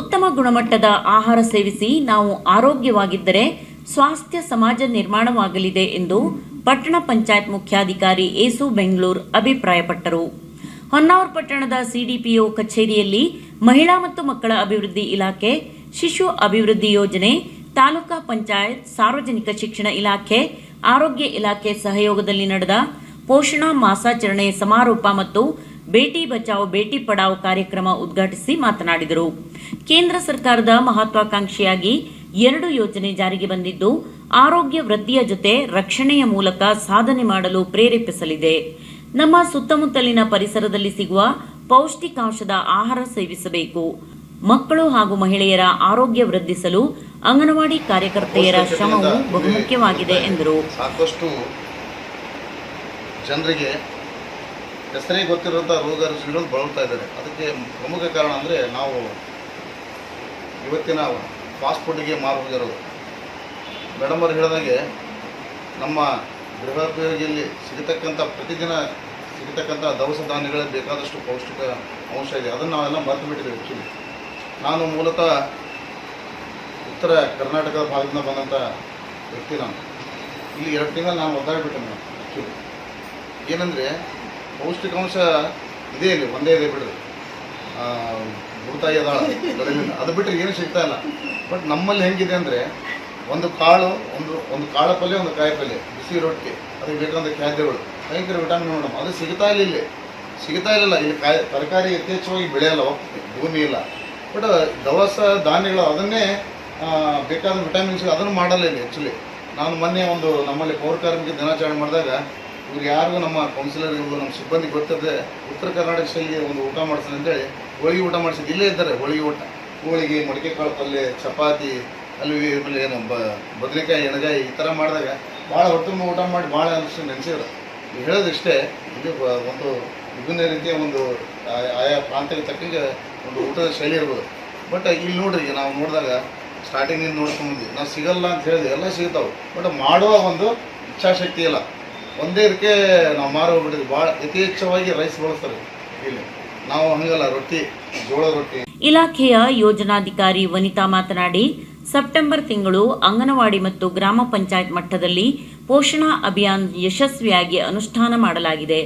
ಉತ್ತಮ ಗುಣಮಟ್ಟದ ಆಹಾರ ಸೇವಿಸಿ ನಾವು ಆರೋಗ್ಯವಾಗಿದ್ದರೆ ಸ್ವಾಸ್ಥ್ಯ ಸಮಾಜ ನಿರ್ಮಾಣವಾಗಲಿದೆ ಎಂದು ಪಟ್ಟಣ ಪಂಚಾಯತ್ ಮುಖ್ಯಾಧಿಕಾರಿ ಏಸು ಬೆಂಗಳೂರು ಅಭಿಪ್ರಾಯಪಟ್ಟರು. ಹೊನ್ನಾವರ ಪಟ್ಟಣದ ಸಿಡಿಪಿಒ ಕಚೇರಿಯಲ್ಲಿ ಮಹಿಳಾ ಮತ್ತು ಮಕ್ಕಳ ಅಭಿವೃದ್ಧಿ ಇಲಾಖೆ, ಶಿಶು ಅಭಿವೃದ್ಧಿ ಯೋಜನೆ, ತಾಲೂಕಾ ಪಂಚಾಯತ್, ಸಾರ್ವಜನಿಕ ಶಿಕ್ಷಣ ಇಲಾಖೆ, ಆರೋಗ್ಯ ಇಲಾಖೆ ಸಹಯೋಗದಲ್ಲಿ ನಡೆದ ಪೋಷಣಾ ಮಾಸಾಚರಣೆ ಸಮಾರೋಪ ಮತ್ತು ಬೇಟಿ ಬಚಾವ್ ಬೇಟಿ ಪಡಾವ್ ಕಾರ್ಯಕ್ರಮ ಉದ್ಘಾಟಿಸಿ ಮಾತನಾಡಿದರು. ಕೇಂದ್ರ ಸರ್ಕಾರದ ಮಹತ್ವಾಕಾಂಕ್ಷಿಯಾಗಿ ಎರಡು ಯೋಜನೆ ಜಾರಿಗೆ ಬಂದಿದ್ದು ಆರೋಗ್ಯ ವೃದ್ಧಿಯ ಜೊತೆ ರಕ್ಷಣೆಯ ಮೂಲಕ ಸಾಧನೆ ಮಾಡಲು ಪ್ರೇರೇಪಿಸಲಿದೆ. ನಮ್ಮ ಸುತ್ತಮುತ್ತಲಿನ ಪರಿಸರದಲ್ಲಿ ಸಿಗುವ ಪೌಷ್ಟಿಕಾಂಶದ ಆಹಾರ ಸೇವಿಸಬೇಕು. ಮಕ್ಕಳು ಹಾಗೂ ಮಹಿಳೆಯರ ಆರೋಗ್ಯ ವೃದ್ಧಿಸಲು ಅಂಗನವಾಡಿ ಕಾರ್ಯಕರ್ತೆಯರ ಶ್ರಮವು ಬಹುಮುಖ್ಯವಾಗಿದೆ ಎಂದರು. ಸಾಕಷ್ಟು ಜನರಿಗೆ ಹೆಸರಿಗೆ ಗೊತ್ತಿರುವಂಥ ರೋಗ ರುಜಿನಗಳು ಬಳಲ್ತಾ ಇದ್ದಾರೆ. ಅದಕ್ಕೆ ಪ್ರಮುಖ ಕಾರಣ ಅಂದರೆ ನಾವು ಇವತ್ತಿನ ಫಾಸ್ಟ್ ಫುಡ್ಗೆ ಮಾರು ಹೋಗಿರೋದು. ಮೇಡಮ್ ಅವ್ರು ಹೇಳಿದಾಗೆ ನಮ್ಮ ಗೃಹೋಪಯೋಗಿಯಲ್ಲಿ ಸಿಗತಕ್ಕಂಥ ಪ್ರತಿದಿನ ಸಿಗತಕ್ಕಂಥ ದವಸ ಧಾನ್ಯಗಳಲ್ಲಿ ಬೇಕಾದಷ್ಟು ಪೌಷ್ಟಿಕ ಅಂಶ ಇದೆ. ಅದನ್ನು ನಾವೆಲ್ಲ ಮರೆತು ಬಿಟ್ಟಿದ್ದೇವೆ ಆ್ಯಕ್ಚುಲಿ ನಾನು ಮೂಲತಃ ಉತ್ತರ ಕರ್ನಾಟಕದ ಭಾಗದಿಂದ ಬಂದಂಥ ವ್ಯಕ್ತಿ ನಾನು. ಇಲ್ಲಿ ಎರಡು ತಿಂಗಳು ನಾನು ಒದ್ದಾಡ್ಬಿಟ್ಟೆ ಮೇಡಮ್ ಆ್ಯಕ್ಚುಲಿ ಏನಂದರೆ ಪೌಷ್ಟಿಕಾಂಶ ಇದೆ ಇಲ್ಲಿ, ಒಂದೇ ಇದೆ ಬಿಡ್ರಿ ಭೂತಾಯಿ ಅದಾಳ ಅದು ಬಿಟ್ಟರೆ ಏನು ಸಿಗ್ತಾ ಇಲ್ಲ. ಬಟ್ ನಮ್ಮಲ್ಲಿ ಹೆಂಗಿದೆ ಅಂದರೆ, ಒಂದು ಕಾಳು, ಒಂದು ಒಂದು ಕಾಳು ಪಲ್ಯ, ಒಂದು ಕಾಯಿ ಪಲ್ಯ, ಬಿಸಿ ರೊಟ್ಟಿ, ಅದಕ್ಕೆ ಬೇಕಾದ ಖಾದ್ಯಗಳು. ಭಯಂಕರ ವಿಟಮಿನ್ ಮೇಡಮ್ ಅದು ಸಿಗ್ತಾ ಇಲ್ಲ ಇಲ್ಲಿ. ಸಿಗ್ತಾ ಇಲ್ಲ ಇಲ್ಲಿ ಕಾಯಿ, ತರಕಾರಿ ಯಥೇಚ್ಛವಾಗಿ ಬೆಳೆಯಲ್ಲ ಭೂಮಿ ಇಲ್ಲ. ಬಟ್ ದವಸ, ಧಾನ್ಯಗಳು, ಅದನ್ನೇ ಬೇಕಾದ ವಿಟಮಿನ್ಸ್ ಅದನ್ನು ಮಾಡಲ್ಲ ಇಲ್ಲಿ ಆ್ಯಕ್ಚುಲಿ ನಾನು ಮೊನ್ನೆ ಒಂದು ನಮ್ಮಲ್ಲಿ ಪೌರ ಕಾರ್ಮಿಕ ದಿನಾಚರಣೆ ಮಾಡಿದಾಗ ಇವ್ರು ಯಾರಿಗೂ ನಮ್ಮ ಕೌನ್ಸಿಲರ್ ಇರ್ಬೋದು, ನಮ್ಮ ಸಿಬ್ಬಂದಿ ಗೊತ್ತದೆ, ಉತ್ತರ ಕರ್ನಾಟಕ ಶೈಲಿಗೆ ಒಂದು ಊಟ ಮಾಡ್ತಾನೆ ಅಂತೇಳಿ ಹೋಳಿಗೆ ಊಟ ಮಾಡಿಸಿದ್ದು ಇಲ್ಲೇ ಇದ್ದಾರೆ, ಹೋಳಿಗೆ ಊಟ. ಹೋಳಿಗೆ, ಮಡಿಕೆ ಕಾಳು ಪಲ್ಯ, ಚಪಾತಿ ಅಲ್ಲಿ ಆಮೇಲೆ ಏನು ಬದನೆಕಾಯಿ, ಎಣಗಾಯಿ ಈ ಥರ ಮಾಡಿದಾಗ ಭಾಳ ಹೊತ್ತು ಊಟ ಮಾಡಿ ಭಾಳ ಅನಿಸ್ತು ನೆನೆಸಿದ್ರು. ಹೇಳೋದಿಷ್ಟೇ, ಇದು ಒಂದು ವಿಭಿನ್ನ ರೀತಿಯ ಒಂದು ಆಯಾ ಪ್ರಾಂತ್ಯಕ್ಕೆ ತಕ್ಕಂಗೆ ಒಂದು ಊಟದ ಶೈಲಿ ಇರ್ಬೋದು. ಬಟ್ ಇಲ್ಲಿ ನೋಡ್ರಿ ನಾವು ನೋಡಿದಾಗ ಸ್ಟಾರ್ಟಿಂಗಿಂದ ನೋಡ್ಕೊಂಡ್ಬಂದ್ವಿ ನಾವು ಸಿಗಲ್ಲ ಅಂತ ಹೇಳಿದ್ವಿ ಎಲ್ಲ ಸಿಗ್ತಾವೆ. ಬಟ್ ಮಾಡುವ ಒಂದು ಇಚ್ಛಾಶಕ್ತಿ ಇಲ್ಲ. ಒಂದೇ ಇದಕ್ಕೆ ನಾವು ಮಾರು ಹೋಗ್ಬಿಟ್ಟಿದ್ವಿ ಭಾಳ ಯಥೇಚ್ಛವಾಗಿ ರೈಸ್ ಬಳಸ್ತಾರೆ ಇಲ್ಲಿ. ನಾವು ಹಂಗಲ್ಲ, ರೊಟ್ಟಿ, ಜೋಳ ರೊಟ್ಟಿ. ಇಲಾಖೆಯ ಯೋಜನಾಧಿಕಾರಿ ವನಿತಾ ಮಾತನಾಡಿ, ಸೆಪ್ಟೆಂಬರ್ ತಿಂಗಳು ಅಂಗನವಾಡಿ ಮತ್ತು ಗ್ರಾಮ ಪಂಚಾಯತ್ ಮಟ್ಟದಲ್ಲಿ ಪೋಷಣಾ ಅಭಿಯಾನ್ ಯಶಸ್ವಿಯಾಗಿ ಅನುಷ್ಠಾನ ಮಾಡಲಾಗಿದೆ.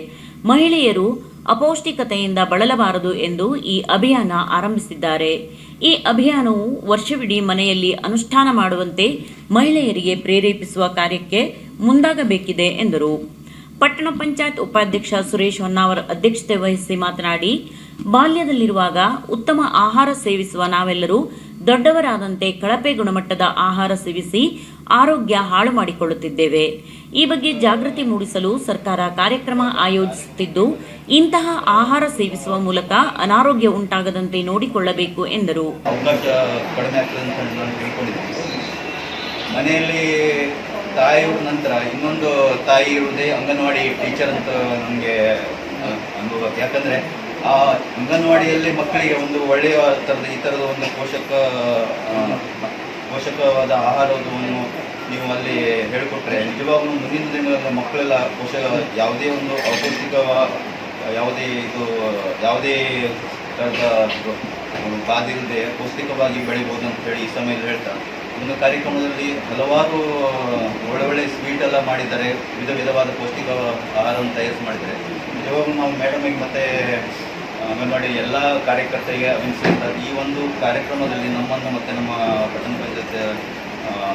ಮಹಿಳೆಯರು ಅಪೌಷ್ಟಿಕತೆಯಿಂದ ಬಳಲಬಾರದು ಎಂದು ಈ ಅಭಿಯಾನ ಆರಂಭಿಸಿದ್ದಾರೆ. ಈ ಅಭಿಯಾನವು ವರ್ಷವಿಡೀ ಮನೆಯಲ್ಲಿ ಅನುಷ್ಠಾನ ಮಾಡುವಂತೆ ಮಹಿಳೆಯರಿಗೆ ಪ್ರೇರೇಪಿಸುವ ಕಾರ್ಯಕ್ಕೆ ಮುಂದಾಗಬೇಕಿದೆ ಎಂದರು. ಪಟ್ಟಣ ಪಂಚಾಯತ್ ಉಪಾಧ್ಯಕ್ಷ ಸುರೇಶ್ ಹೊನ್ನಾವರ್ ಅಧ್ಯಕ್ಷತೆ ವಹಿಸಿ ಮಾತನಾಡಿ, ಬಾಲ್ಯದಲ್ಲಿರುವಾಗ ಉತ್ತಮ ಆಹಾರ ಸೇವಿಸುವ ನಾವೆಲ್ಲರೂ ದೊಡ್ಡವರಾದಂತೆ ಕಳಪೆ ಗುಣಮಟ್ಟದ ಆಹಾರ ಸೇವಿಸಿ ಆರೋಗ್ಯ ಹಾಳು ಮಾಡಿಕೊಳ್ಳುತ್ತಿದ್ದೇವೆ. ಈ ಬಗ್ಗೆ ಜಾಗೃತಿ ಮೂಡಿಸಲು ಸರ್ಕಾರ ಕಾರ್ಯಕ್ರಮ ಆಯೋಜಿಸುತ್ತಿದ್ದು, ಇಂತಹ ಆಹಾರ ಸೇವಿಸುವ ಮೂಲಕ ಅನಾರೋಗ್ಯ ಉಂಟಾಗದಂತೆ ನೋಡಿಕೊಳ್ಳಬೇಕು ಎಂದರು. ಮನೆಯಲ್ಲಿ ತಾಯಿ ನಂತರ ಇನ್ನೊಂದು ತಾಯಿ ಇರುವುದೇ ಅಂಗನವಾಡಿ ಟೀಚರ್ ಅಂತ ನಮಗೆ ಅನುಭವ ಯಾಕಂದರೆ ಆ ಅಂಗನವಾಡಿಯಲ್ಲಿ ಮಕ್ಕಳಿಗೆ ಒಂದು ಒಳ್ಳೆಯ ಥರದ ಈ ಥರದ ಒಂದು ಪೋಷಕ ಪೋಷಕವಾದ ಆಹಾರವನ್ನು ನೀವು ಅಲ್ಲಿ ಹೇಳಿಕೊಟ್ರೆ, ನಿಜವಾಗ್ಲೂ ಮುಂದಿನ ದಿನಗಳಲ್ಲಿ ಮಕ್ಕಳೆಲ್ಲ ಪೋಷಕ ಯಾವುದೇ ಒಂದು ಅಪೌಷ್ಟಿಕ ಯಾವುದೇ ಇದು, ಯಾವುದೇ ಥರದ ಬಾದಿರದೆ ಪೌಷ್ಟಿಕವಾಗಿ ಬೆಳಿಬೋದು ಅಂತ ಹೇಳಿ ಈ ಸಮಯದಲ್ಲಿ ಹೇಳ್ತಾ. ಒಂದು ಕಾರ್ಯಕ್ರಮದಲ್ಲಿ ಹಲವಾರು ಒಳ್ಳೆ ಒಳ್ಳೆ ಸ್ವೀಟ್ ಎಲ್ಲ ಮಾಡಿದ್ದಾರೆ, ವಿಧ ವಿಧವಾದ ಪೌಷ್ಟಿಕ ಆಹಾರವನ್ನು ತಯಾರಿಸಿ ಮಾಡಿದ್ದಾರೆ. ನಿಜವಾಗ್ಲೂ ನಾವು ಮೇಡಮಿಗೆ ಮತ್ತು ಅಂಗನವಾಡಿ ಎಲ್ಲ ಕಾರ್ಯಕರ್ತರಿಗೆ ಅಭಿನಯಿಸಿರ್ತಾರೆ ಈ ಒಂದು ಕಾರ್ಯಕ್ರಮದಲ್ಲಿ ನಮ್ಮನ್ನು ಮತ್ತು ನಮ್ಮ ಪಟ್ಟಣ ಪಂಚಾಯತ್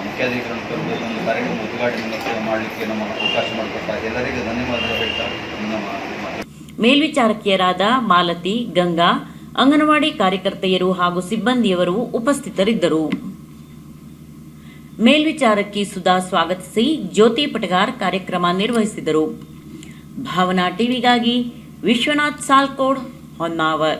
ಮುಖ್ಯಾಧಿಕಾರಿಗಳನ್ನು ಕರೆದು ಒಂದು ಕಾರ್ಯಕ್ರಮ ಉದ್ಘಾಟನೆ ಮಾಡಲಿಕ್ಕೆ ನಮ್ಮ ಅವಕಾಶ ಮಾಡಿಕೊಡ್ತಾರೆ ಎಲ್ಲರಿಗೂ ಧನ್ಯವಾದ ಹೇಳ್ತಾ ಮೇಲ್ವಿಚಾರಕಿಯರಾದ ಮಾಲತಿ, ಗಂಗಾ, ಅಂಗನವಾಡಿ ಕಾರ್ಯಕರ್ತೆಯರು ಹಾಗೂ ಸಿಬ್ಬಂದಿಯವರು ಉಪಸ್ಥಿತರಿದ್ದರು. ಮೇಲ್ವಿಚಾರಕಿ ಸುಧಾ ಸ್ವಾಗತಿಸಿ ಜ್ಯೋತಿ ಪಟಗಾರ್ ಕಾರ್ಯಕ್ರಮ ನಿರ್ವಹಿಸಿದರು. ಭಾವನಾ ಟಿವಿಗಾಗಿ ವಿಶ್ವನಾಥ್ ಸಾಲ್ಕೋಡ್ ಹೊನ್ನಾವರ್